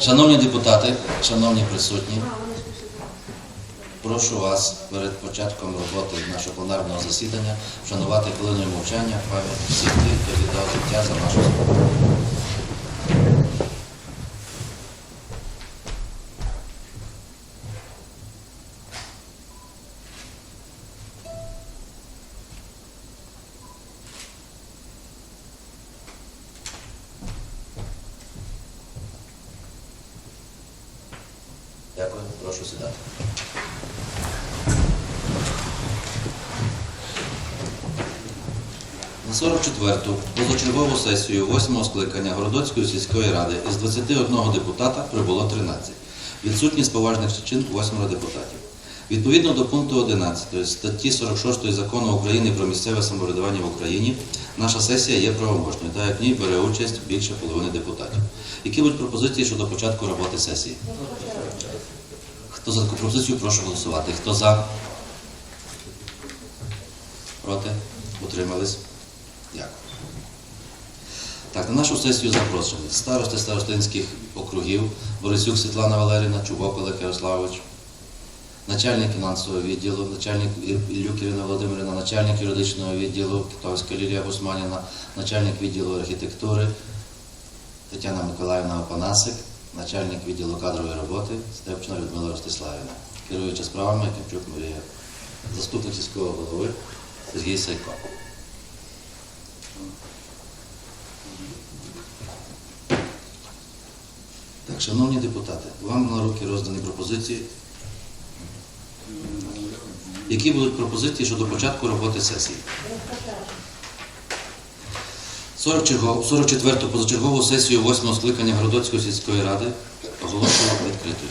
Шановні депутати, шановні присутні, прошу вас перед початком роботи нашого пленарного засідання вшанувати хвилиною мовчання пам'ять всіх тих, хто віддав життя за нашу свободу. Прошу сідати. На 44-ту позачергову сесію 8-го скликання Городоцької сільської ради із 21 депутата прибуло 13. Відсутність поважних причин 8 депутатів. Відповідно до пункту 11 статті 46 Закону України про місцеве самоврядування в Україні, наша сесія є правоможною, та як в ній бере участь більше половини депутатів. Які будуть пропозиції щодо початку роботи сесії? Хто за таку пропозицію, прошу голосувати. Хто за? Проти? Утримались? Дякую. Так, на нашу сесію запрошені старости старостинських округів Борисюк Світлана Валерівна, Чубок Олег Ярославович, начальник фінансового відділу, начальник Іллюк Володимирівна, начальник юридичного відділу Китовська Лілія Гусманіна, начальник відділу архітектури Тетяна Миколаївна Опанасик, начальник відділу кадрової роботи Степчина Людмила Ростиславівна, керуюча справами Кипчук Марія, заступник сільського голови Сергій Сайко. Так, шановні депутати, вам на руки роздані пропозиції. Які будуть пропозиції щодо початку роботи сесії? 44-ту позачергову сесію 8-го скликання Городоцької сільської ради оголошено відкритою.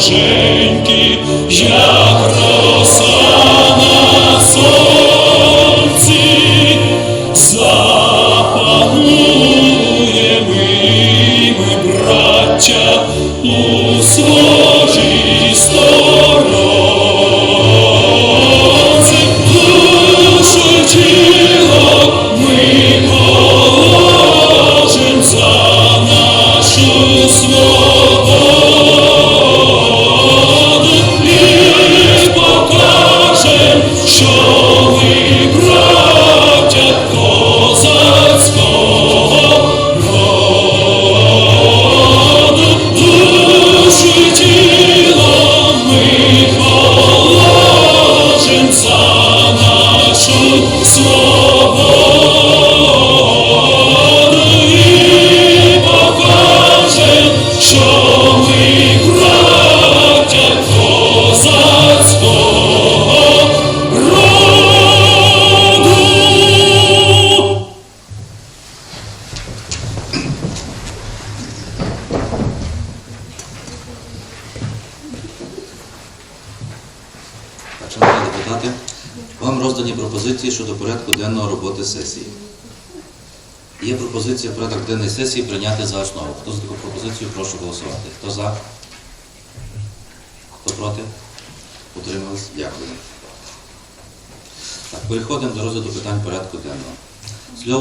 Share. Шановні депутати, вам роздані пропозиції щодо порядку денного роботи сесії. Є пропозиція порядок денної сесії прийняти за основу. Хто за таку пропозицію, прошу голосувати. Хто за? Хто проти? Утримались? Дякую. Так, переходимо до розгляду питань порядку денного.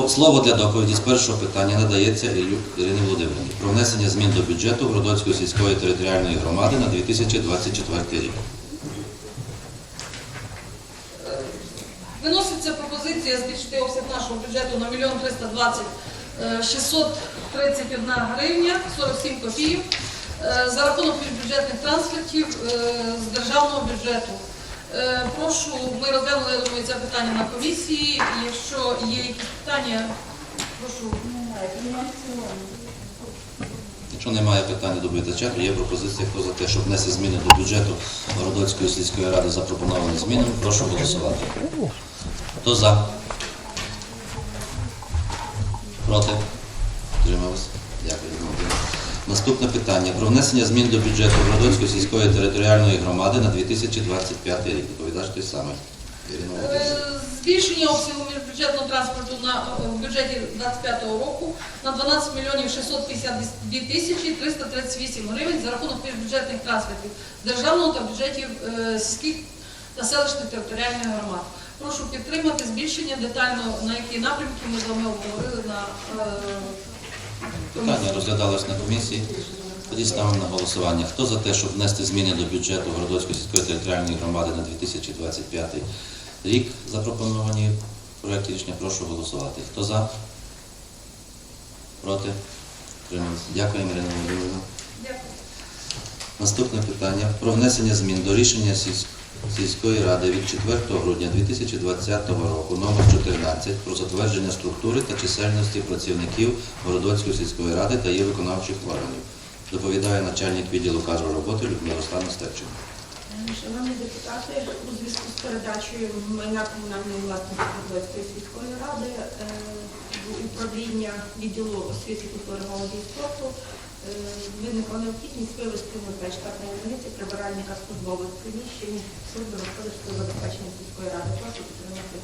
Слово- для доповіді з першого питання надається Ірині Володимирівні про внесення змін до бюджету Городоцької сільської територіальної громади на 2024 рік. Нашого бюджету на 1 320 е, 631 гривня 47 копійок е, за рахунок бюджетних трансфертів е, з державного бюджету. Е, Прошу, ми розглянули, думаю, це питання на комісії. Якщо є якісь питання, прошу. Якщо немає питань до доповідача, є пропозиція, хто за те, щоб внести зміни до бюджету Городоцької сільської ради запропоновані змінами, прошу голосувати. Хто за? Проти? Дякую. Наступне питання про внесення змін до бюджету Городоцької сільської територіальної громади на 2025 рік. Доповідач той самий. Е, Збільшення обсягу міжбюджетного транспорту на е, в бюджеті 25 року на 12 мільйонів 652 тисячі 338 гривень за рахунок міжбюджетних трансфертів з державного та бюджетів е, сільських та селищних територіальних громад. Прошу підтримати збільшення детально, на які напрямки ми з вами обговорили на е, Питання розглядалось на комісії. Тоді ставимо на голосування. Хто за те, щоб внести зміни до бюджету Городоцької сільської територіальної громади на 2025 рік, запропоновані в проєкті рішення, прошу голосувати. Хто за? Проти? Утримались? Дякуємо, Ірина Володимирівна. Дякую. Наступне питання про внесення змін до рішення сільсь- сільської ради від 4 грудня 2020 року номер 14 про затвердження структури та чисельності працівників Городоцької сільської ради та її виконавчих органів. Доповідає начальник відділу кадру роботи Людмила Руслана Степченко. Шановні депутати, у зв'язку з передачею майна комунальної власності Подольської сільської ради е, в управління відділу освіти, культури, молоді і спорту е, виникла необхідність вивести на дві одиниці прибиральника службових приміщень служби господарського забезпечення сільської ради. Прошу підтримати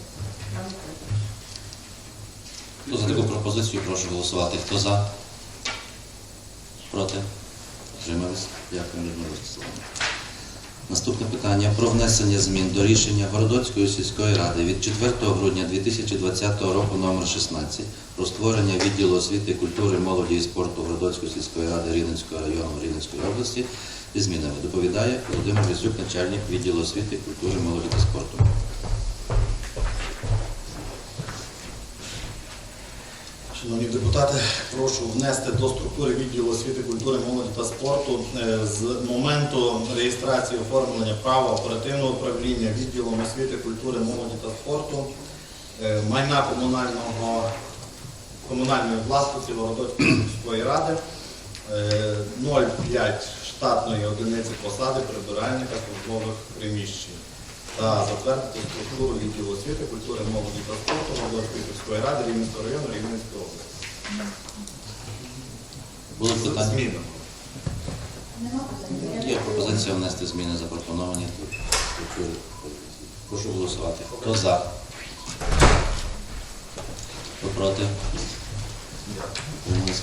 даний проект. Хто за таку пропозицію, прошу голосувати. Хто за? Проти? Утримались? Дякую, Людмила Ростиславівна. Наступне питання про внесення змін до рішення Городоцької сільської ради від 4 грудня 2020 року номер 16 про створення відділу освіти, культури, молоді і спорту Городоцької сільської ради Рівненського району Рівненської області зі змінами. Доповідає Володимир Грисюк, начальник відділу освіти, культури, молоді та спорту. Шановні депутати, прошу внести до структури відділу освіти, культури, молоді та спорту е, з моменту реєстрації оформлення права оперативного управління відділом освіти, культури, молоді та спорту е, майна комунального комунальної власності Городоцької міської ради е, 0,5 штатної одиниці посади прибиральника службових приміщень та затвердити структуру відділу освіти, культури, молоді та спорту Городоцької міської ради Рівненського району Рівненської області. Були З питання? змінами. Є пропозиція внести зміни запропоновані тут. Прошу голосувати. Хто за? Хто проти?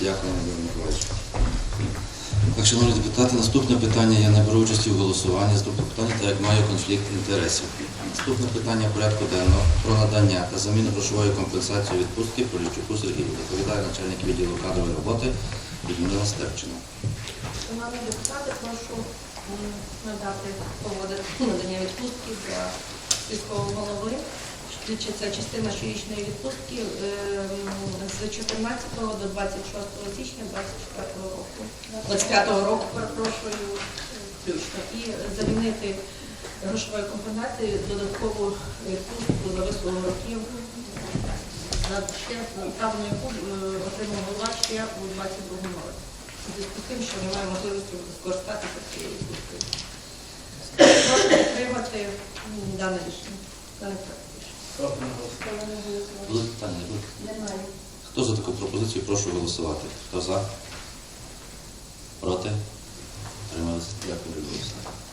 Дякую, Володимир Миколаївич. Так, шановні депутати, наступне питання. Я не беру участі в голосуванні. Наступне питання, так як маю конфлікт інтересів. Наступне питання порядку денного про надання та заміну грошової компенсації відпустки Поліщуку Сергію. Доповідає начальник відділу кадрової роботи Людмила Степчина. Шановні депутати, прошу надати поводити надання відпустки для сільського голови. Це частина щорічної відпустки ем, з 14 до 26 січня 24 року. 25 року, перепрошую, включно. І замінити грошовою компенсацією додаткову відпустку за вислугу років за ще направлення яку е, отримав голова ще у 22 році. У зв'язку з тим, що немає можливості скористатися цією відпусткою. Прошу підтримати дане рішення. Дане. Були питання? Немає. Хто за таку пропозицію, прошу голосувати. Хто за? Проти? Трималися? Дякую, Олександрівна.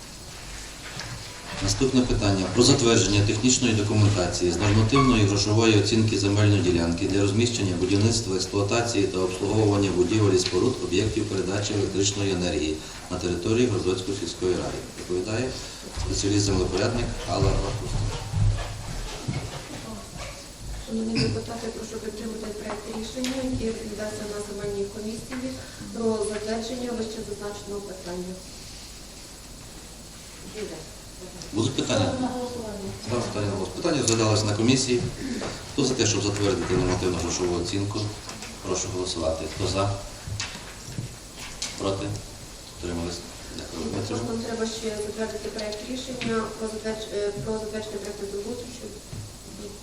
Наступне питання про затвердження технічної документації з нормативної грошової оцінки земельної ділянки для розміщення будівництва, експлуатації та обслуговування будівель і споруд об'єктів передачі електричної енергії на території Городоцької сільської ради. Доповідає спеціаліст землепорядник Алла Рахуста. Шановні депутати, прошу підтримати проект рішення, який розглядався на земельній комісії про затвердження вище зазначеного питання. Будуть питання? Ставлю питання голосування. Питання розглядалось на комісії. Хто за те, щоб затвердити нормативну грошову оцінку? Прошу голосувати. Хто за? Проти? Утримались? Дякую. Також нам треба ще затвердити проект рішення про затвердж- е, про затвердження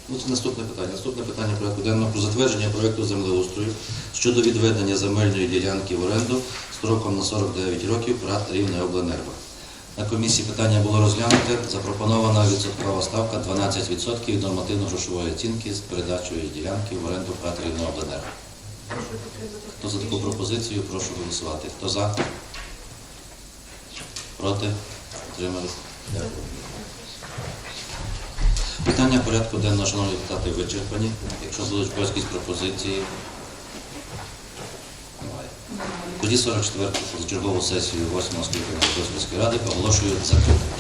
Ну, це наступне питання. Наступне питання порядку денного про затвердження проекту землеустрою щодо відведення земельної ділянки в оренду строком на 49 років ПРАТ Рівне Обленерго. На комісії питання було розглянуте. Запропонована відсоткова ставка 12% від нормативно-грошової оцінки з передачою ділянки в оренду ПРАТ Рівне Обленерго. Хто за таку пропозицію, прошу голосувати. Хто за? Проти? Утримались? Дякую. Питання порядку денного, шановні депутати, вичерпані. Якщо будуть якісь пропозиції. Тоді 44-ту позачергову сесію 8 скликання Міської ради оголошую закритою.